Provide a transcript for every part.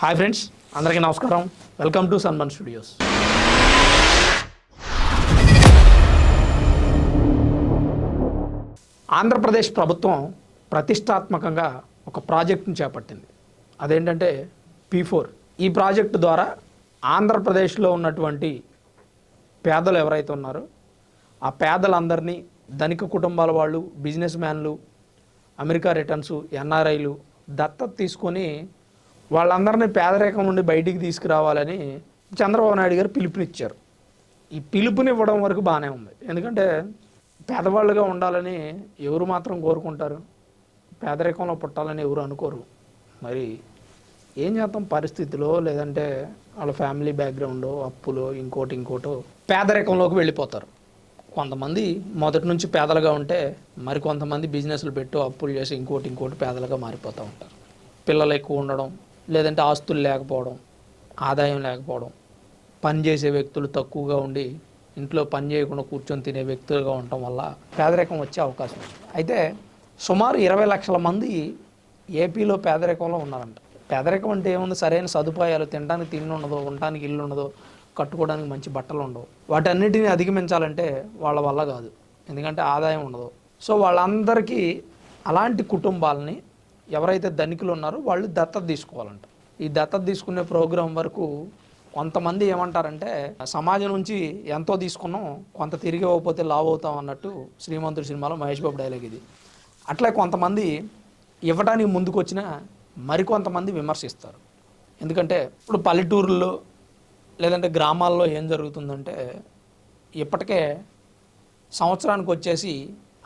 Hi friends అందరికీ నమస్కారం. Welcome to సన్మన్ స్టూడియోస్. ఆంధ్రప్రదేశ్ ప్రభుత్వం ప్రతిష్టాత్మకంగా ఒక ప్రాజెక్టును చేపట్టింది. అదేంటంటే పీ ఫోర్. ఈ ప్రాజెక్టు ద్వారా ఆంధ్రప్రదేశ్లో ఉన్నటువంటి పేదలు ఎవరైతే ఉన్నారో ఆ పేదలందరినీ ధనిక కుటుంబాల వాళ్ళు బిజినెస్ మ్యాన్లు అమెరికా రిటర్న్స్ ఎన్ఆర్ఐలు దత్తత తీసుకొని వాళ్ళందరినీ పేదరికం నుండి బయటికి తీసుకురావాలని చంద్రబాబు నాయుడు గారు పిలుపునిచ్చారు. ఈ పిలుపునివ్వడం వరకు బాగానే ఉంది. ఎందుకంటే పేదవాళ్ళుగా ఉండాలని ఎవరు మాత్రం కోరుకుంటారు? పేదరికంలో పుట్టాలని ఎవరు అనుకోరు. మరి ఏం చేద్దాం? పరిస్థితిలో లేదంటే వాళ్ళ ఫ్యామిలీ బ్యాక్గ్రౌండ్ అప్పులు ఇంకోటి ఇంకోటో పేదరికంలోకి వెళ్ళిపోతారు. కొంతమంది మొదటి నుంచి పేదలుగా ఉంటే మరి కొంతమంది బిజినెస్లు పెట్టు అప్పులు చేసి ఇంకోటి ఇంకోటి పేదలుగా మారిపోతూ ఉంటారు. పిల్లలు ఎక్కువ ఉండడం లేదంటే ఆస్తులు లేకపోవడం ఆదాయం లేకపోవడం పని చేసే వ్యక్తులు తక్కువగా ఉండి ఇంట్లో పని చేయకుండా కూర్చొని తినే వ్యక్తులుగా ఉండటం వల్ల పేదరికం వచ్చే అవకాశం అయితే సుమారు ఇరవై లక్షల మంది ఏపీలో పేదరికంలో ఉన్నారంట. పేదరికం అంటే ఏముంది? సరైన సదుపాయాలు తినడానికి తిండి ఉండదు ఉండడానికి ఇల్లు ఉండదు కట్టుకోవడానికి మంచి బట్టలు ఉండవు. వాటన్నిటిని అధిగమించాలంటే వాళ్ళ వల్ల కాదు. ఎందుకంటే ఆదాయం ఉండదు. సో వాళ్ళందరికీ అలాంటి కుటుంబాలని ఎవరైతే ధనికులు ఉన్నారో వాళ్ళు దత్తత తీసుకోవాలంట. ఈ దత్తత తీసుకునే ప్రోగ్రాం వరకు కొంతమంది ఏమంటారంటే సమాజం నుంచి ఎంతో తీసుకున్నాం కొంత తిరిగి ఇవ్వకపోతే లావ్ అవుతాం అన్నట్టు శ్రీమంతుడి సినిమాలో మహేష్ బాబు డైలాగ్ ఇది. అట్లే కొంతమంది ఇవ్వడానికి ముందుకు మరికొంతమంది విమర్శిస్తారు. ఎందుకంటే ఇప్పుడు పల్లెటూరుల్లో లేదంటే గ్రామాల్లో ఏం జరుగుతుందంటే ఇప్పటికే సంవత్సరానికి వచ్చేసి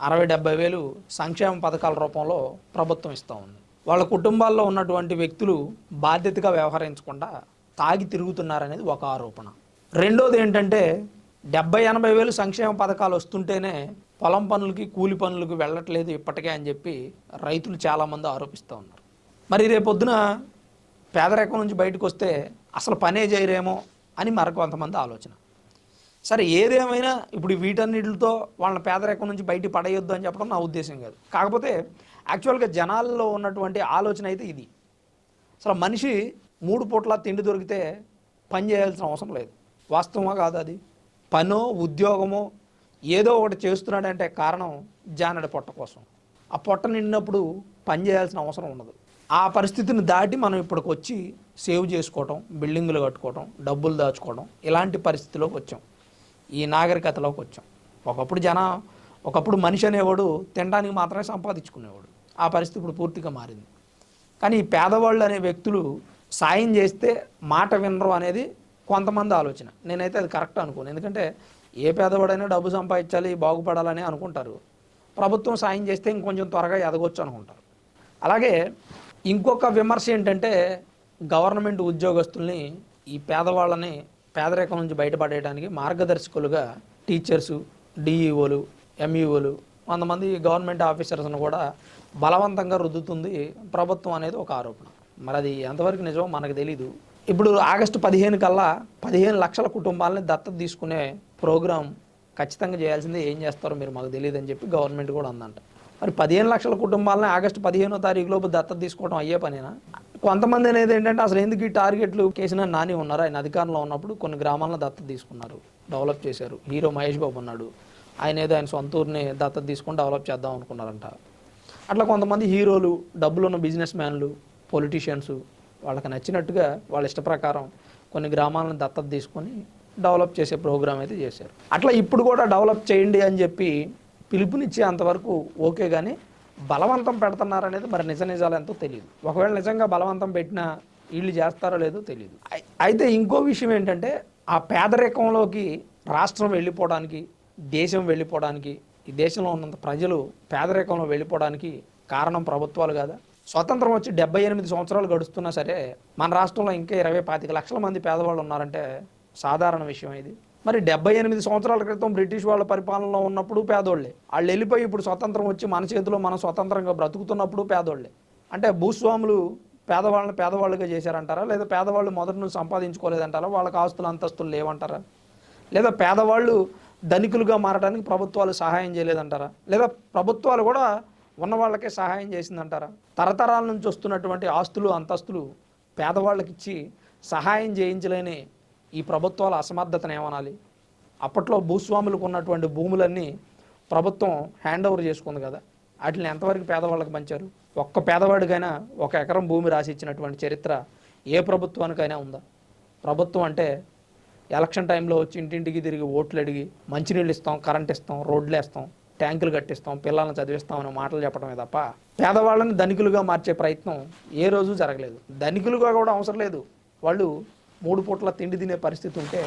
అరవై డెబ్బై వేలు సంక్షేమ పథకాల రూపంలో ప్రభుత్వం ఇస్తూ ఉంది. వాళ్ళ కుటుంబాల్లో ఉన్నటువంటి వ్యక్తులు బాధ్యతగా వ్యవహరించకుండా తాగి తిరుగుతున్నారనేది ఒక ఆరోపణ. రెండోది ఏంటంటే డెబ్బై ఎనభై వేలు సంక్షేమ పథకాలు వస్తుంటేనే పొలం పనులకి కూలి పనులకు వెళ్ళట్లేదు ఇప్పటికే అని చెప్పి రైతులు చాలామంది ఆరోపిస్తూ ఉన్నారు. మరి రేపొద్దున పేదరికం నుంచి బయటకు వస్తే అసలు పనే చేయరేమో అని మరికొంతమంది ఆలోచన. సరే ఏదేమైనా ఇప్పుడు వీటన్నిటితో వాళ్ళని పేదరికం నుంచి బయట పడేయొద్దు అని చెప్పడం నా ఉద్దేశం కాదు. కాకపోతే యాక్చువల్గా జనాల్లో ఉన్నటువంటి ఆలోచన అయితే ఇది. అసలు మనిషి మూడు పూట్ల తిండి దొరికితే పని చేయాల్సిన అవసరం లేదు. వాస్తవమా కాదు అది? పనో ఉద్యోగమో ఏదో ఒకటి చేస్తున్నాడంటే కారణం జానడి పొట్ట కోసం. ఆ పొట్ట నిండినప్పుడు పని చేయాల్సిన అవసరం ఉండదు. ఆ పరిస్థితిని దాటి మనం ఇప్పటికి వచ్చి సేవ్ చేసుకోవటం బిల్డింగులు కట్టుకోవటం డబ్బులు దాచుకోవడం ఇలాంటి పరిస్థితిలోకి వచ్చాం. ఈ నాగరికతలోకి వచ్చాం. ఒకప్పుడు జన ఒకప్పుడు మనిషి అనేవాడు తినడానికి మాత్రమే సంపాదించుకునేవాడు. ఆ పరిస్థితి ఇప్పుడు పూర్తిగా మారింది. కానీ ఈ పేదవాళ్ళు అనే వ్యక్తులు సాయం చేస్తే మాట వినరు అనేది కొంతమంది ఆలోచన. నేనైతే అది కరెక్ట్ అనుకోను. ఎందుకంటే ఏ పేదవాడైనా డబ్బు సంపాదించాలి బాగుపడాలని అనుకుంటారు. ప్రభుత్వం సాయం చేస్తే ఇంకొంచెం త్వరగా ఎదగొచ్చు అనుకుంటారు. అలాగే ఇంకొక విమర్శ ఏంటంటే గవర్నమెంట్ ఉద్యోగస్తుల్ని ఈ పేదవాళ్ళని పేదరికం నుంచి బయటపడేయడానికి మార్గదర్శకులుగా టీచర్సు డిఈఓలు ఎంఈఓలు కొంతమంది గవర్నమెంట్ ఆఫీసర్స్ను కూడా బలవంతంగా రుద్దుతుంది ప్రభుత్వం అనేది ఒక ఆరోపణ. మరి అది ఎంతవరకు నిజమో మనకు తెలీదు. ఇప్పుడు ఆగస్టు పదిహేను కల్లా పదిహేను లక్షల కుటుంబాలని దత్తత తీసుకునే ప్రోగ్రాం ఖచ్చితంగా చేయాల్సిందే. ఏం చేస్తారో మీరు మాకు తెలియదు అని చెప్పి గవర్నమెంట్ కూడా అందంట. మరి పదిహేను లక్షల కుటుంబాలని ఆగస్టు పదిహేనో తారీఖులోపు దత్తత తీసుకోవడం అయ్యే పనేనా? కొంతమంది అనేది ఏంటంటే అసలు ఎందుకు ఈ టార్గెట్లు కేసిన నాని ఉన్నారు? ఆయన అధికారంలో ఉన్నప్పుడు కొన్ని గ్రామాలను దత్తత తీసుకున్నారు డెవలప్ చేశారు. హీరో మహేష్ బాబు ఉన్నాడు. ఆయన ఏదో ఆయన సొంత ఊరిని దత్తత తీసుకొని డెవలప్ చేద్దాం అనుకున్నారంట. అట్లా కొంతమంది హీరోలు డబ్బులున్న బిజినెస్ మ్యాన్లు పొలిటీషియన్స్ వాళ్ళకి నచ్చినట్టుగా వాళ్ళ ఇష్ట ప్రకారం కొన్ని గ్రామాలను దత్తత తీసుకొని డెవలప్ చేసే ప్రోగ్రామ్ అయితే చేశారు. అట్లా ఇప్పుడు కూడా డెవలప్ చేయండి అని చెప్పి పిలుపునిచ్చే అంతవరకు ఓకే కానీ బలవంతం పెడుతున్నారనేది మరి నిజ నిజాలు ఎంతో తెలియదు ఒకవేళ నిజంగా బలవంతం పెట్టినా వీళ్ళు చేస్తారో లేదో తెలియదు అయితే ఇంకో విషయం ఏంటంటే ఆ పేదరికంలోకి రాష్ట్రం వెళ్ళిపోవడానికి దేశం వెళ్ళిపోవడానికి ఈ దేశంలో ఉన్నంత ప్రజలు పేదరికంలో వెళ్ళిపోవడానికి కారణం ప్రభుత్వాలు కాదా? స్వతంత్రం వచ్చి డెబ్బై ఎనిమిది సంవత్సరాలు గడుస్తున్నా సరే మన రాష్ట్రంలో ఇంకా ఇరవై పాతిక లక్షల మంది పేదవాళ్ళు ఉన్నారంటే సాధారణ విషయం ఇది. మరి డెబ్బై ఎనిమిది సంవత్సరాల క్రితం బ్రిటిష్ వాళ్ళ పరిపాలనలో ఉన్నప్పుడు పేదోళ్ళే. వాళ్ళు వెళ్ళిపోయి ఇప్పుడు స్వతంత్రం వచ్చి మన చేతిలో మనం స్వతంత్రంగా బ్రతుకుతున్నప్పుడు పేదోళ్ళే. అంటే భూస్వాములు పేదవాళ్ళని పేదవాళ్ళుగా చేశారంటారా? లేదా పేదవాళ్ళు మొదటి నుంచి సంపాదించుకోలేదంటారా? వాళ్ళకి ఆస్తులు అంతస్తులు లేవంటారా? లేదా పేదవాళ్ళు ధనికులుగా మారడానికి ప్రభుత్వాలు సహాయం చేయలేదంటారా? లేదా ప్రభుత్వాలు కూడా ఉన్న వాళ్ళకే సహాయం చేసిందంటారా? తరతరాల నుంచి వస్తున్నటువంటి ఆస్తులు అంతస్తులు పేదవాళ్ళకి ఇచ్చి సహాయం చేయించలేని ఈ ప్రభుత్వాల అసమర్థతను ఏమనాలి? అప్పట్లో భూస్వాములకు ఉన్నటువంటి భూములన్నీ ప్రభుత్వం హ్యాండ్ ఓవర్ చేసుకుంది కదా. వాటిని ఎంతవరకు పేదవాళ్ళకి పంచారు? ఒక్క పేదవాడికైనా ఒక ఎకరం భూమి రాసి ఇచ్చినటువంటి చరిత్ర ఏ ప్రభుత్వానికైనా ఉందా? ప్రభుత్వం అంటే ఎలక్షన్ టైంలో వచ్చి ఇంటింటికి తిరిగి ఓట్లు అడిగి మంచినీళ్ళు ఇస్తాం కరెంట్ ఇస్తాం రోడ్లు వేస్తాం ట్యాంకులు కట్టిస్తాం పిల్లల్ని చదివిస్తాం అనే మాటలు చెప్పడమే తప్ప పేదవాళ్ళని ధనికులుగా మార్చే ప్రయత్నం ఏ రోజు జరగలేదు. ధనికులుగా కూడా అవసరం లేదు. వాళ్ళు మూడు పూట్ల తిండి తినే పరిస్థితి ఉంటే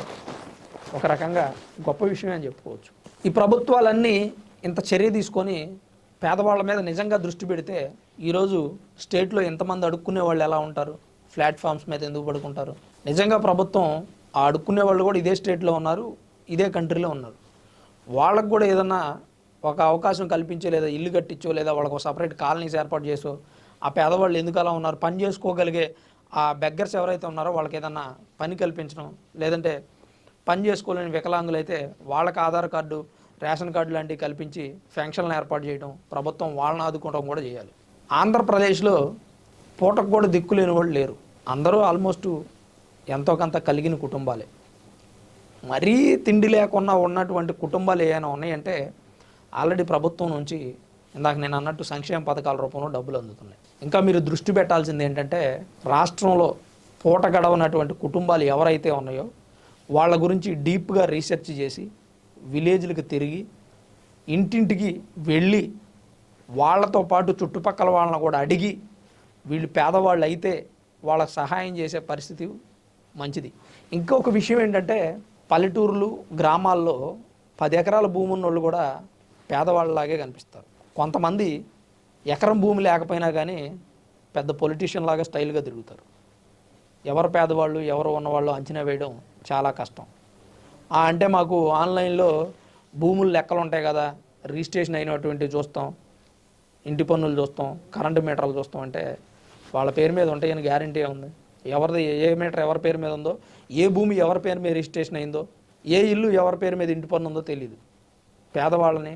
ఒక రకంగా గొప్ప విషయం అని చెప్పుకోవచ్చు. ఈ ప్రభుత్వాలన్నీ ఇంత చర్య తీసుకొని పేదవాళ్ళ మీద నిజంగా దృష్టి పెడితే ఈరోజు స్టేట్లో ఎంతమంది అడుక్కునే వాళ్ళు ఎలా ఉంటారు? ప్లాట్ఫామ్స్ మీద ఎందుకు పడుకుంటారు? నిజంగా ప్రభుత్వం ఆ అడుక్కునే వాళ్ళు కూడా ఇదే స్టేట్లో ఉన్నారు ఇదే కంట్రీలో ఉన్నారు. వాళ్ళకు కూడా ఏదన్నా ఒక అవకాశం కల్పించో లేదా ఇల్లు కట్టించో లేదా వాళ్ళకు సపరేట్ కాలనీస్ ఏర్పాటు చేసో ఆ పేదవాళ్ళు ఎందుకు అలా ఉన్నారు? పని చేసుకోగలిగే ఆ బెగ్గర్స్ ఎవరైతే ఉన్నారో వాళ్ళకి ఏదన్నా పని కల్పించడం లేదంటే పని చేసుకోలేని వికలాంగులు అయితే వాళ్ళకి ఆధార్ కార్డు రేషన్ కార్డు లాంటివి కల్పించి ఫెన్షన్లు ఏర్పాటు చేయడం ప్రభుత్వం వాళ్ళని ఆదుకోవడం కూడా చేయాలి. ఆంధ్రప్రదేశ్లో పూటకు కూడా దిక్కు లేని వాళ్ళు లేరు. అందరూ ఆల్మోస్ట్ ఎంతో కొంత కలిగిన కుటుంబాలే. మరీ తిండి లేకుండా ఉన్నటువంటి కుటుంబాలు ఏమైనా ఉన్నాయంటే ఆల్రెడీ ప్రభుత్వం నుంచి ఇందాక నేను అన్నట్టు సంక్షేమ పథకాల రూపంలో డబ్బులు అందుతున్నాయి. ఇంకా మీరు దృష్టి పెట్టాల్సింది ఏంటంటే రాష్ట్రంలో పూట గడవనటువంటి కుటుంబాలు ఎవరైతే ఉన్నాయో వాళ్ళ గురించి డీప్గా రీసెర్చ్ చేసి విలేజ్లకు తిరిగి ఇంటింటికి వెళ్ళి వాళ్ళతో పాటు చుట్టుపక్కల వాళ్ళని కూడా అడిగి వీళ్ళు పేదవాళ్ళు అయితే వాళ్ళకి సహాయం చేసే పరిస్థితి మంచిది. ఇంకొక విషయం ఏంటంటే పల్లెటూర్లు గ్రామాల్లో పది ఎకరాల భూమి ఉన్న వాళ్ళు కూడా పేదవాళ్ళలాగే కనిపిస్తారు. కొంతమంది ఎకరం భూమి లేకపోయినా కానీ పెద్ద పొలిటీషియన్ లాగా స్టైల్గా తిరుగుతారు. ఎవరు పేదవాళ్ళు ఎవరు ఉన్నవాళ్ళు అంచనా వేయడం చాలా కష్టం. అంటే మాకు ఆన్లైన్లో భూములు లెక్కలు ఉంటాయి కదా రిజిస్ట్రేషన్ అయినటువంటివి చూస్తాం ఇంటి పన్నులు చూస్తాం కరెంటు మీటర్లు చూస్తాం అంటే వాళ్ళ పేరు మీద ఉంటాయని గ్యారంటీ ఉంది. ఎవరిది ఏ మీటర్ ఎవరి పేరు మీద ఉందో ఏ భూమి ఎవరి పేరు మీద రిజిస్ట్రేషన్ అయిందో ఏ ఇల్లు ఎవరి పేరు మీద ఇంటి పన్ను ఉందో తెలియదు పేదవాళ్ళని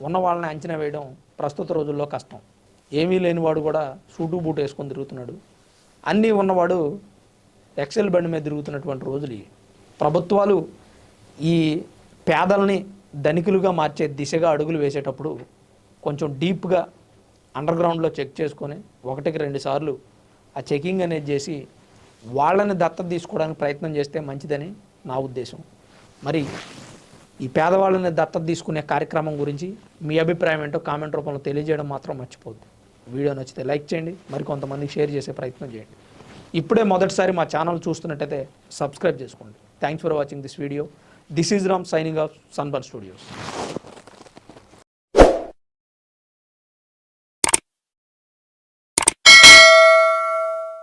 ఉన్న వాళ్ళని అంచనా వేయడం ప్రస్తుత రోజుల్లో కష్టం. ఏమీ లేనివాడు కూడా సూటు బూటు వేసుకొని తిరుగుతున్నాడు. అన్నీ ఉన్నవాడు ఎక్సెల్ బండి మీద తిరుగుతున్నటువంటి రోజులు ఇవి. ప్రభుత్వాలు ఈ పేదల్ని ధనికులుగా మార్చే దిశగా అడుగులు వేసేటప్పుడు కొంచెం డీప్గా అండర్ గ్రౌండ్లో చెక్ చేసుకొని ఒకటికి రెండు సార్లు ఆ చెకింగ్ అనేది చేసి వాళ్ళని దత్తత తీసుకోవడానికి ప్రయత్నం చేస్తే మంచిదని నా ఉద్దేశం. మరి ఈ పేదవాళ్ళని దత్తత తీసుకునే కార్యక్రమం గురించి మీ అభిప్రాయం ఏంటో కామెంట్ రూపంలో తెలియజేయడం మాత్రం మర్చిపోద్దు వీడియో నచ్చితే లైక్ చేయండి మరికొంతమందికి షేర్ చేసే ప్రయత్నం చేయండి. ఇప్పుడే మొదటిసారి మా ఛానల్ చూస్తున్నట్టయితే సబ్స్క్రైబ్ చేసుకోండి. Thanks for watching this video this is Ram signing off Sunburn studios